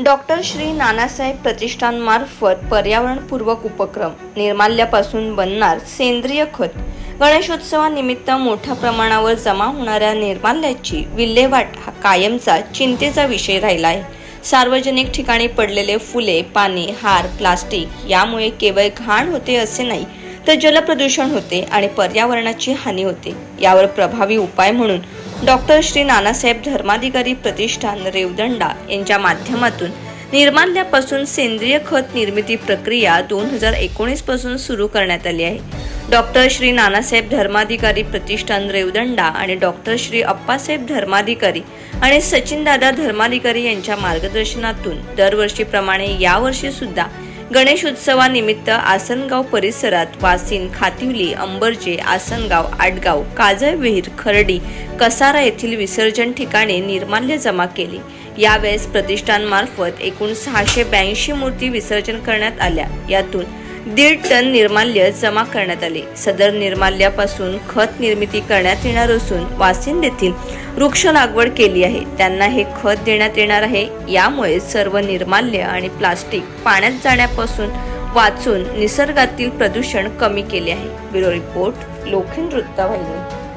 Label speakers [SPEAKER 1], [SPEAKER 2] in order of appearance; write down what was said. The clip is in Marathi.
[SPEAKER 1] डॉक्टर श्री नानासाहेब प्रतिष्ठानमार्फत पर्यावरणपूर्वक उपक्रम निर्माल्यापासून बनणार सेंद्रिय खत गणेशोत्सवानिमित्त मोठ्या प्रमाणावर जमा होणाऱ्या निर्माल्याची विल्हेवाट हा कायमचा चिंतेचा विषय राहिला आहे. सार्वजनिक ठिकाणी पडलेले फुले पाने हार प्लास्टिक यामुळे केवळ घाण होते असे नाही तर जलप्रदूषण होते आणि पर्यावरणाची हानी होते. यावर प्रभावी उपाय म्हणून डॉक्टर श्री नानासाहेब धर्माधिकारी प्रतिष्ठान रेवदंडा यांच्या माध्यमातून निर्माल्यापासून सेंद्रिय खत निर्मिती प्रक्रिया दोन हजार एकोणीसपासून सुरू करण्यात आली आहे. डॉक्टर श्री नानासाहेब धर्माधिकारी प्रतिष्ठान रेवदंडा आणि डॉक्टर श्री अप्पासाहेब धर्माधिकारी आणि सचिनदादा धर्माधिकारी यांच्या मार्गदर्शनातून दरवर्षीप्रमाणे यावर्षी सुद्धा गणेश उत्सवानिमित्त आसनगाव परिसरात वासिन खातिवली अंबरजे आसनगाव आडगाव काजळविहीर खर्डी कसारा येथील विसर्जन ठिकाणी निर्माल्य जमा केले. यावेळेस प्रतिष्ठानमार्फत एकूण सहाशे ब्याऐंशी मूर्ती विसर्जन करण्यात आल्या. यातून दीड टन निर्माल्य जमा करण्यात आले. सदर निर्माल्यापासून खत निर्मिती करण्यात येणार असून वासिंद येथील वृक्ष लागवड केली आहे. त्यांना हे खत देण्यात येणार आहे. यामुळे सर्व निर्माल्य आणि प्लास्टिक पाण्यात जाण्यापासून वाचून निसर्गातील प्रदूषण कमी केले आहे. ब्युरो रिपोर्ट लोखंड वृत्तवाहिनी.